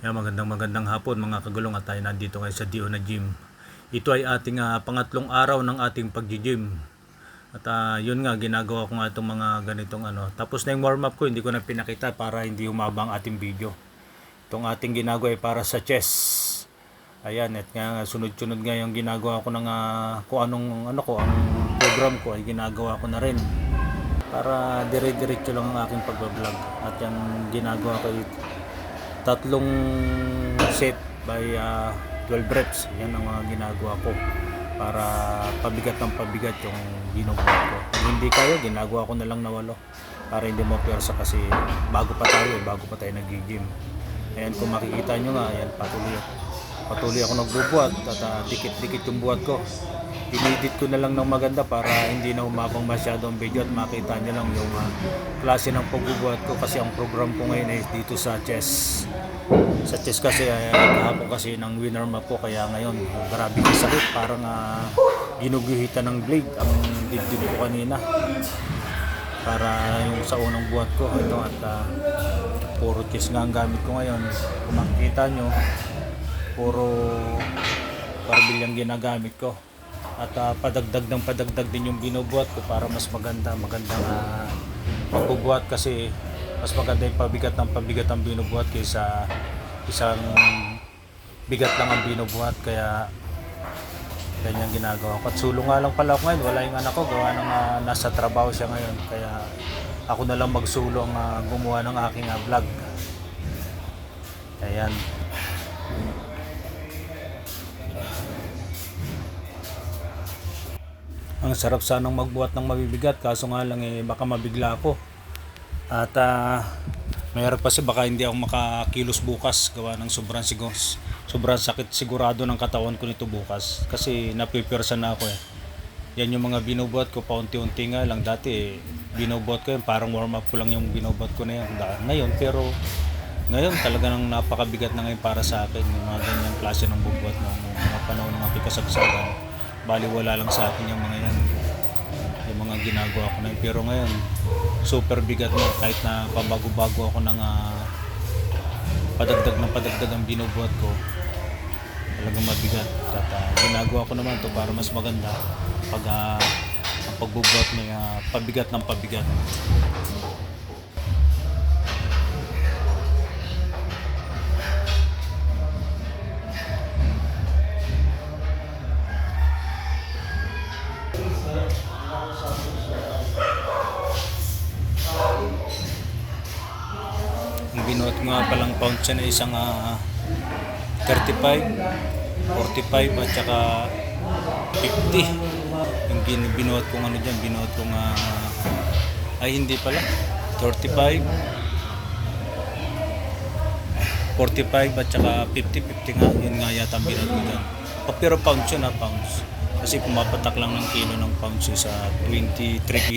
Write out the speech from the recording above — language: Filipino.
Yan, magandang magandang hapon mga kagulong at tayo nandito ngayon sa Dio na Gym. Ito ay ating ah, pangatlong araw ng ating pag-gym. At ah, yun nga, ginagawa ko nga itong mga ganitong ano. Tapos na yung warm up ko, hindi ko na pinakita para hindi humaba ang ating video. Itong ating ginagawa ay para sa chest. Ayan, at nga sunod-sunod nga yung ginagawa ko ng ah, kung anong ano ko, ang program ko ay ginagawa ko na rin. Para dire-diretso lang ang aking pag-vlog. At yung ginagawa ko ay tatlong set by ah, 12 reps. Yan ang mga ginagawa ko para pabigat ng pabigat yung ginagawa ko. Kung hindi kaya, ginagawa ko na lang na walo para hindi mo persa kasi bago pa tayo, eh, bago pa tayo nag-gym. Ayan, kung makikita nyo nga, ayan, patuloy, patuloy ako nagbubuhat at ah, dikit-dikit yung buhat ko. Inedit ko na lang ng maganda para hindi na umabang masyado ang video at makita nyo lang yung ah, klase ng pagbubuhat ko kasi ang program ko ngayon ay dito sa chess. Sa chess kasi ay kahapon kasi ng winner map ko kaya ngayon grabe yung sakit parang uh, ginuguhitan ng blade ang dibdib ko kanina para yung sa unang buhat ko ito at ah, puro chess nga ang gamit ko ngayon kung makikita nyo puro barbil yung ginagamit ko. At ah, padagdag ng padagdag din yung binubuhat ko para mas maganda magandang uh, pagbubuhat kasi mas maganda yung pabigat ng pabigat ang binubuhat kaysa isang bigat lang ang binubuhat. Kaya ganyan ginagawa ko. At sulong nga lang pala ako ngayon. Wala yung anak ko. Gawa ng ah, nasa trabaho siya ngayon. Kaya ako na lang magsulong uh, gumawa ng aking ah, vlog. Ayan ang sarap sanang magbuhat ng mabibigat. Kaso nga lang eh baka mabigla ako. At ah mayroon pa si baka hindi ako makakilos bukas. Gawa ng sobrang sigos sobrang sakit sigurado ng katawan ko nito bukas. Kasi napipirsa na ako eh. Yan yung mga binubuhat ko. Paunti-unti nga lang dati eh, binubuhat ko yun. Parang warm up ko lang yung binubuhat ko na yan ngayon. Pero ngayon talaga nang napakabigat na ngayon para sa akin. Yung mga ganyang klase ng bubuhat ng mga panahon ng aking kasagsagan bali wala lang sa akin yung mga yan yung mga ginagawa ko na yun. Pero ngayon, super bigat na kahit na pabago-bago ako ng ah, padagdag ng padagdag ang binubuhat ko. Talagang mabigat. At ah, ginagawa ko naman to para mas maganda pag ah, ang pagbubuhat may ah, pabigat ng pabigat. Nga palang pound siya na isang ah, 35, 45 at saka 50. Yung bin- binuhat kong ano dyan, binuhat kong ah, ay hindi pala, 35, 45 at saka 50, 50 nga, yun nga yata ang binuhat ko dyan. Pero pounds yun ha, pounds. Kasi pumapatak lang ng kilo ng pounds sa 23 kilo.